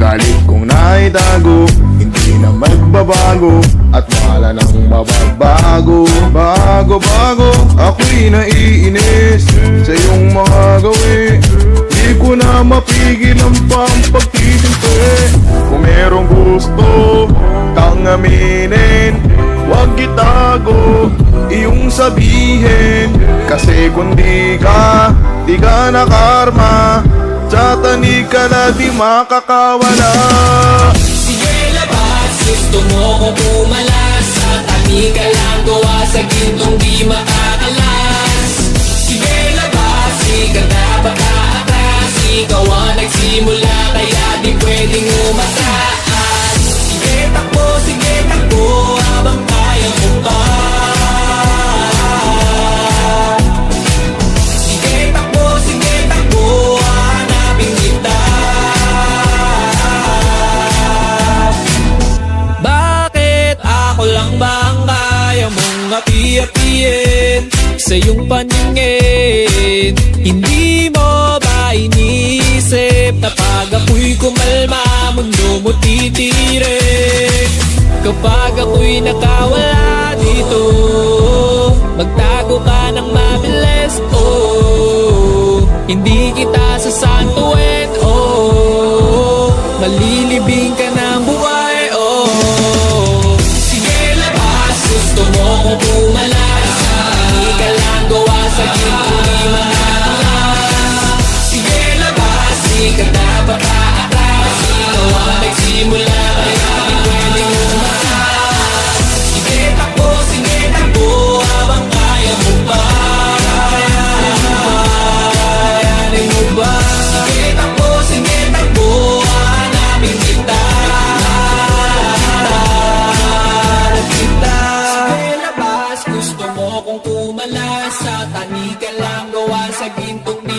Galit kong naitago Hindi na magbabago At wala nang mababago Bago bago Ako'y naiinis Sa iyong mga gawi. Di ko na mapigil ang pampagtitimpi Kung merong gusto Kang aminin Huwag itago Iyong sabihin Kasi kung di ka Di ka na karma Sa tanig ka na di makakawala. Sige labas, gusto mo kong pumalas Sa tabi ka lang gawa sa gintong di makakalas. Sige labas, ikaw na baka atras Ikaw ang nagsimula kaya di pwedeng umatras kaya mong api-apiin Sa iyong paningin. Hindi mo ba inisip Na pag ako'y kumalma Mundo mo titirin Kapag ako'y nakawala dito Magtago ka ng mabilis. Oh Hindi kita sasantuin. Oh Malilibing sa gintong